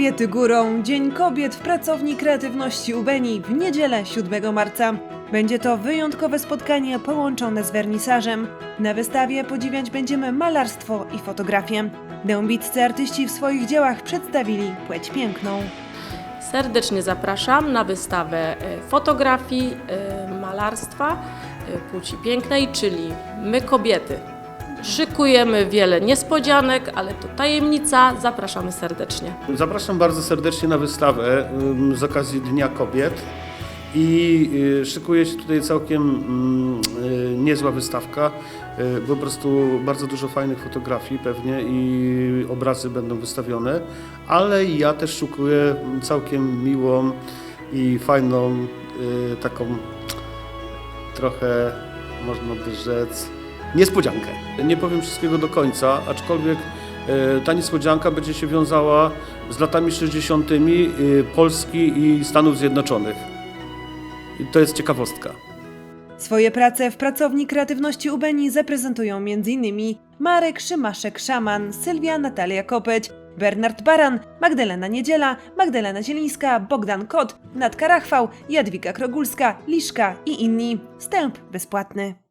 Kobiety górą. Dzień Kobiet w Pracowni Kreatywności Ubeni w niedzielę 7 marca. Będzie to wyjątkowe spotkanie połączone z wernisażem. Na wystawie podziwiać będziemy malarstwo i fotografię. Dębiccy artyści w swoich dziełach przedstawili płeć piękną. Serdecznie zapraszam na wystawę e, fotografii, e, malarstwa e, płci pięknej, czyli my kobiety. Szykujemy wiele niespodzianek, ale to tajemnica. Zapraszamy serdecznie. Zapraszam bardzo serdecznie na wystawę z okazji Dnia Kobiet i y, szykuje się tutaj całkiem mm, y, niezła wystawka. Y, Po prostu bardzo dużo fajnych fotografii pewnie i obrazy będą wystawione, ale ja też szykuję całkiem miłą i fajną taką trochę można by rzec niespodziankę. Nie powiem wszystkiego do końca, aczkolwiek e, ta niespodzianka będzie się wiązała z latami 60. y, Polski i Stanów Zjednoczonych. I to jest ciekawostka. Swoje prace w Pracowni Kreatywności Ubeni zaprezentują m.in. Marek Szymaszek-Szaman, Sylwia Natalia Kopeć, Bernard Baran, Magdalena Niedziela, Magdalena Zielińska, Bogdan Kot, Natka Rachwał, Jadwiga Krogulska, Liszka i inni. Wstęp bezpłatny.